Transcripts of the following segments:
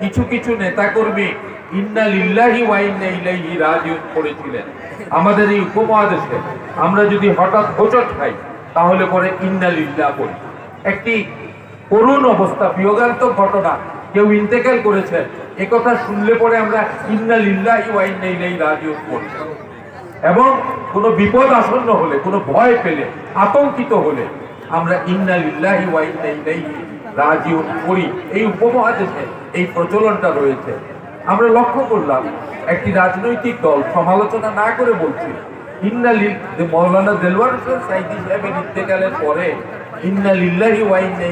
কিছু কিছু নেতাকর্মী ইন্না লিল্লাহি করেছিলেন। আমাদের এই উপমহাদেশে আমরা যদি হঠাৎ হোচট খাই, তাহলে পরে ইন্না লিল্লাহ বলি। একটি করুণ অবস্থা, বিয়োগান্তক ঘটনা। কেউ ইন্তেকাল করেছেন একথা শুনলে পরে আমরা ইন্না লিল্লাহি ওয়া ইন্না ইলাইহি রাজিউন বলি। এবং কোনো বিপদ আসন্ন হলে, কোনো ভয় পেলে, আতঙ্কিত হলে, আমরা ইন্না লিল্লাহি ওয়া ইন্না ইলাইহি রাজিউন করি এই উপমহাদেশে এই প্রচলনটা রয়েছে। আমরা লক্ষ্য করলাম, একটি রাজনৈতিক দল সমালোচনা না করে বলছি ইন্না লিল যে মৌলানা দেলওয়ার হোসেন সাইদি সাহেবের ইন্তেকালের পরে ইন্না লিল্লাহি ওয়া ইন্না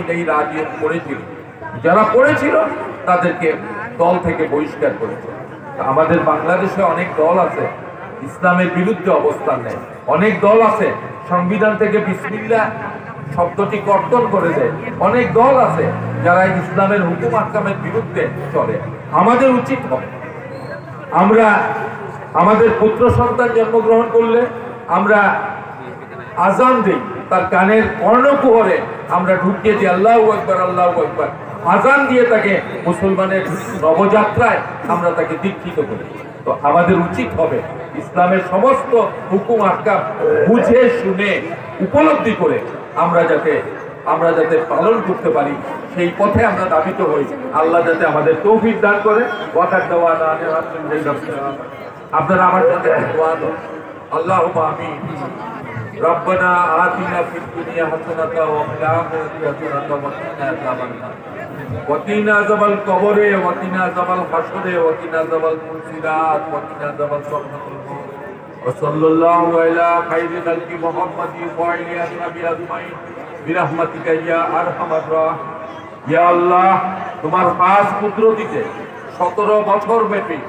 করেছিল যারা পড়েছিল, তাদেরকে দল থেকে বহিষ্কার করেছে। আমাদের বাংলাদেশে অনেক দল আছে, ইসলামের বিরুদ্ধে অবস্থান নেয়। অনেক দল আছে, সংবিধান থেকে বিসমিল্লা শব্দটি কর্তন করে দেয়। অনেক দল আছে যারা ইসলামের হুকুম আকামের বিরুদ্ধে চলে। আমাদের উচিত হবে। আমরা আমাদের পুত্র সন্তান জন্মগ্রহণ করলে আমরা আজান দিই, তার কানের কর্ণকুহরে আমরা ঢুকিয়ে দিই, আল্লাহ একবার আল্লাহ একবার আজান দিয়ে তাকে মুসলমানের নবযাত্রায় আমরা তাকে দীক্ষিত করি। তো আমাদের উচিত হবে ইসলামের সমস্ত হুকুম আটকাম বুঝে শুনে উপলব্ধি করে আমরা যাতে আমরা যাতে পালন করতে পারি সেই পথে আমরা দাবিত হই আল্লাহ যাতে আমাদের তৌফিক দান করে ওয়াকার দেওয়া না আপনারা আমার সাথে দোয়া দেন আল্লাহ আমি ربنا آتنا في الدنيا حسنة وفي الآخرة حسنة وقنا عذاب النار وقنا عذاب القبر وقنا عذاب الحشر وقنا عذاب المنزلات وقنا عذاب صحبة الموت وصلى الله على خير خلق محمد وعلى النبي أجمعين برحمتك يا أرحم الراحمين ইয়া আল্লাহ তোমার পাঁচ কুদরতিতে সতেরো বছর ব্যাপী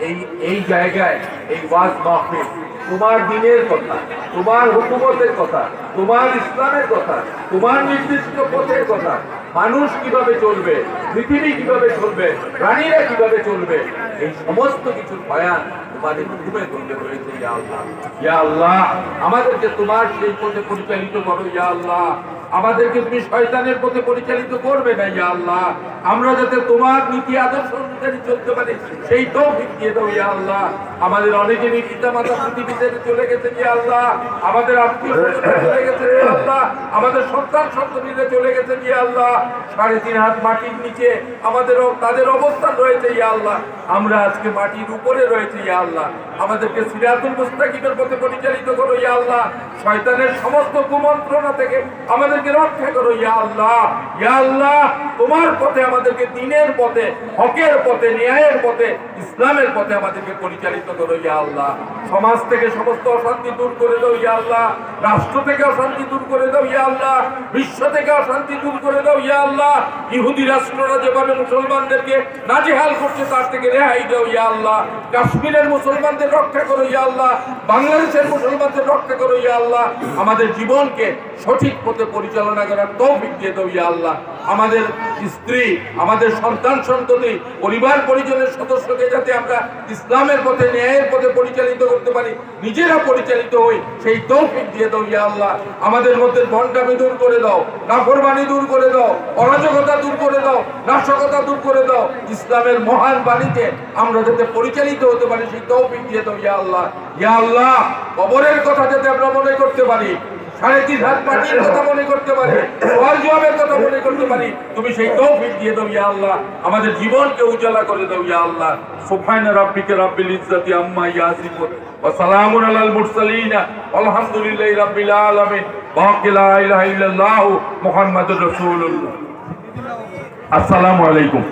এই এই জায়গায় এই ওয়াজ মাহফিল তোমার দিনের কথা তোমার হুকুমতের কথা তোমার ইসলামের কথা তোমার নির্দিষ্ট পথের কথা মানুষ কীভাবে চলবে? পৃথিবী কীভাবে চলবে? প্রাণীরা কীভাবে চলবে? এই সমস্ত কিছুর বয়ান তোমাদের ঘুমে তুলতে রয়েছে, ইয়া আল্লাহ। ইয়া আল্লাহ, আমাদেরকে তোমার সেই পথে পরিচালিত করো, ইয়া আল্লাহ। আমাদেরকে তুমি শয়তানের পথে পরিচালিত করবে না, ইয়া আল্লাহ। আমরা যাতে তোমার নীতি, আদর্শ অনুযায়ী চলতে পারি, সেই তৌফিক দিয়ে দাও ইয়া আল্লাহ। আমাদের অনেকেরই পিতা মাতা পৃথিবীতে চলে গেছে ইয়া আল্লাহ। আমাদের আত্মীয় চলে গেছে আল্লাহ। আমাদের সন্তান সন্ততিরা চলে গেছে ইয়া আল্লাহ। সাড়ে তিন হাত মাটির নিচে আমাদের তাদের অবস্থান রয়েছে ইয়া আল্লাহ। আমরা আজকে মাটির উপরে রয়েছে ইয়া আল্লাহ। আমাদেরকে সিরাতুল মুস্তাকিমের পথে পরিচালিত করো ইয়া আল্লাহ। শয়তানের সমস্ত কুমন্ত্রণা থেকে আমাদেরকে রক্ষা করো ইয়া আল্লাহ। ইয়া আল্লাহ, তোমার পথে আমাদেরকে দিনের পথে, হকের পথে, ন্যায়ের পথে, ইসলামের পথে আমাদেরকে পরিচালিত করো ইয়া আল্লাহ। সমাজ থেকে সমস্ত অশান্তি দূর করে দাও ইয়া আল্লাহ। রাষ্ট্র থেকে অশান্তি দূর করে দাও ইয়া আল্লাহ। বিশ্ব থেকে অশান্তি দূর করে দাও ইয়া আল্লাহ। ইহুদি রাষ্ট্ররা যেভাবে মুসলমানদেরকে নাজেহাল করছে, তার থেকে রেহাই দাও ইয়া আল্লাহ। কাশ্মীরের মুসলমানদের রক্ষা করো ইয়া আল্লাহ। বাংলাদেশের মুসলমানদের রক্ষা করো ইয়া আল্লাহ। আমাদের জীবনকে সঠিক পথে পরিচালনা করার তৌফিক দিয়ে দাও ইয়া আল্লাহ। আমাদের স্ত্রী, আমাদের সন্তান সন্ততি, পরিবার পরিজনের সদস্যকে যাতে আমরা ইসলামের পথে, ন্যায়ের পথে পরিচালিত করতে পারি, নিজেরা পরিচালিত হই, সেই তৌফিক দিয়ে দাও ইয়া আল্লাহ। আমাদের মধ্যে ভণ্ডামি দূর করে দাও, নাফরমানি দূর করে দাও, অরাজকতা দূর করে দাও, নাশকতা দূর করে দাও। ইসলামের মহান বাণীতে আমরা যাতে পরিচালিত হতে পারি, সেই তৌফিক দিয়ে দাও ইয়া আল্লাহ। ইয়া আল্লাহ, কবরের কথা যাতে আমরা মনে করতে পারি আমাদের জীবনকে উজালা করে দাও ইয়া আল্লাহ। সুবহান রাব্বিকা রাব্বিল ইজ্জাতি আম্মা ইয়াসিফুন, ওয়া সালামুন আলাল মুরসালিন, আলহামদুলিল্লাহি রাব্বিল আলামিন। বাকি লা ইলাহা ইল্লাল্লাহ মুহাম্মাদুর রাসূলুল্লাহ। আসসালামু আলাইকুম।